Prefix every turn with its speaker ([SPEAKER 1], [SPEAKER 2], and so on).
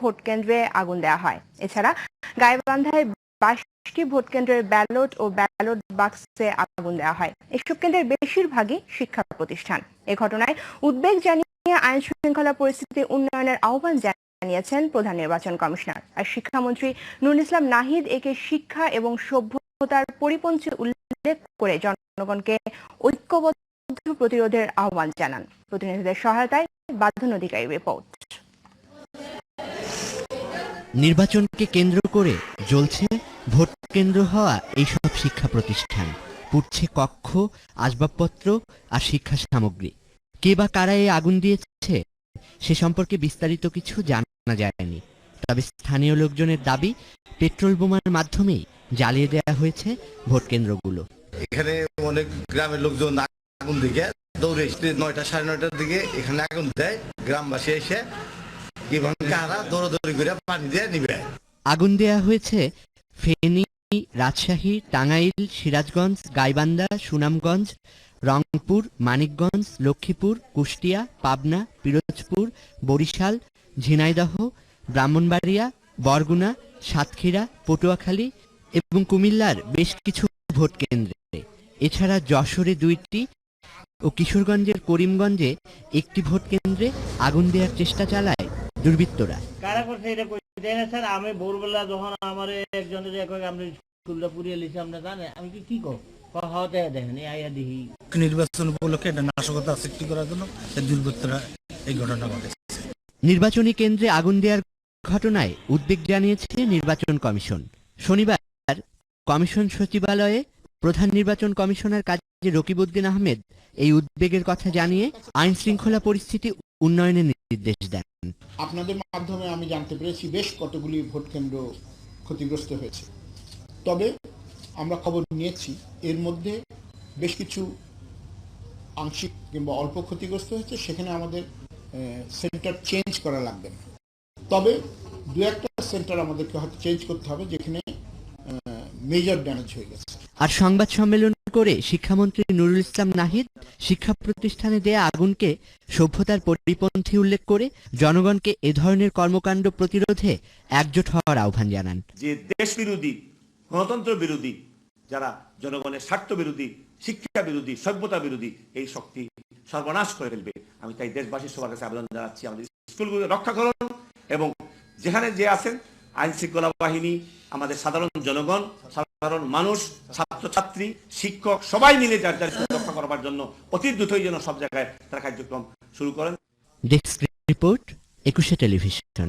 [SPEAKER 1] Vote কেন্দ্রে আগুন দেওয়া হয়। এছাড়া গাইবান্ধায় বাইশটি ভোট কেন্দ্রের ব্যালট ও ব্যালট বাক্সে আগুন দেওয়া হয়। এসব কেন্দ্রের বেশিরভাগই শিক্ষা প্রতিষ্ঠান। এ ঘটনায় উদ্বেগ জানিয়ে আইন শৃঙ্খলা পরিস্থিতি উন্নয়নের আহ্বান জানিয়েছেন প্রধান নির্বাচন কমিশনার। আর শিক্ষামন্ত্রী নুরুল ইসলাম নাহিদ একে শিক্ষা এবং সভ্যতার পরিপন্থী উল্লেখ করে জনগণকে ঐক্যবদ্ধ প্রতিরোধের আহ্বান জানান। প্রতিনিধিদের সহায়তায় বাধ্যন অধিকারী রিপোর্ট।
[SPEAKER 2] নির্বাচনকে কেন্দ্র করে জ্বলছে ভোট কেন্দ্র হওয়া এইসব শিক্ষা প্রতিষ্ঠান। পুড়ছে কক্ষ, আসবাবপত্র আর শিক্ষা সামগ্রী। কে বা কারা এই আগুন দিয়েছে, সে সম্পর্কে বিস্তারিত কিছু জানা যায়নি। তবে স্থানীয় লোকজনের দাবি, পেট্রোল বোমার মাধ্যমেই জ্বালিয়ে দেওয়া হয়েছে ভোট কেন্দ্রগুলো।
[SPEAKER 3] এখানে অনেক গ্রামের লোকজন আগুন দিকে দৌড়ে নয়টা সাড়ে নয়টার দিকে এখানে আগুন দেয়। গ্রামবাসী এসে
[SPEAKER 2] আগুন দেয়া হয়েছে ফেনী, রাজশাহী, টাঙ্গাইল, সিরাজগঞ্জ, গাইবান্ধা, সুনামগঞ্জ, রংপুর, মানিকগঞ্জ, লক্ষ্মীপুর, কুষ্টিয়া, পাবনা, পিরোজপুর, বরিশাল, ঝিনাইদহ, ব্রাহ্মণবাড়িয়া, বরগুনা, সাতক্ষীরা, পটুয়াখালী এবং কুমিল্লার বেশ কিছু ভোট কেন্দ্রে। এছাড়া যশোরে দুইটি ও কিশোরগঞ্জের করিমগঞ্জে একটি ভোট কেন্দ্রে আগুন দেওয়ার চেষ্টা চালায় দুর্বৃত্তরা।
[SPEAKER 4] কারা করছে এটা কই? স্যার আমি ভোরবেলা যখন আমার একজনের স্কুলটা পুড়িয়ে লিছি আমরা জানে আমি কি কি হতে দেখেন আইয়া দেখি
[SPEAKER 5] নির্বাচন উপলক্ষে এটা নাশকতা সৃষ্টি করার জন্য দুর্বৃত্তরা এই ঘটনা ঘটেছে।
[SPEAKER 2] নির্বাচনী কেন্দ্রে আগুন দেওয়ার ঘটনায় উদ্বেগ জানিয়েছে নির্বাচন কমিশন। শনিবার কমিশন সচিবালয়ে প্রধান নির্বাচন কমিশনার কাজী রকিবউদ্দিন আহমেদ এই উদ্বেগের কথা জানিয়ে আইন শৃঙ্খলা পরিস্থিতি উন্নয়নের নির্দেশ দেন।
[SPEAKER 6] আপনাদের মাধ্যমে আমি জানতে পেরেছি বেশ কতগুলি ভোট কেন্দ্র ক্ষতিগ্রস্ত হয়েছে। তবে আমরা খবর নিয়েছি এর মধ্যে বেশ কিছু আংশিক কিংবা অল্প ক্ষতিগ্রস্ত হয়েছে সেখানে আমাদের সেন্টার চেঞ্জ করা লাগবে না। তবে দু একটা সেন্টার আমাদেরকে হয়তো চেঞ্জ করতে হবে যেখানে মেজর ড্যামেজ হয়ে গেছে।
[SPEAKER 2] আর সংবাদ সম্মেলন করে শিক্ষামন্ত্রী নুরুল ইসলাম নাহিদ শিক্ষা প্রতিষ্ঠানে দেয়া আগুনকে সভ্যতার পরিপন্থী উল্লেখ করে জনগণকে এ ধরনের কর্মকাণ্ড প্রতিরোধে একজোট হওয়ার আহ্বান জানান।
[SPEAKER 7] যে দেশ বিরোধী, গণতন্ত্র বিরোধী, যারা জনগণের স্বার্থ বিরোধী, শিক্ষা বিরোধী, সভ্যতা বিরোধী, এই শক্তি সর্বনাশ করে ফেলবে। আমি তাই দেশবাসীর সবার কাছে আবেদন জানাচ্ছি, আমাদের স্কুলগুলো রক্ষা করুন এবং যেখানে যে আছেন আইন শৃঙ্খলা বাহিনী, আমাদের সাধারণ জনগণ সাধারণ মানুষ, ছাত্রছাত্রী, শিক্ষক, সবাই মিলে যার যার রক্ষা করবার জন্য অতি দ্রুতই যেন সব জায়গায় তারা কার্যক্রম শুরু করেন।
[SPEAKER 2] ডেস্ক রিপোর্ট একুশে টেলিভিশন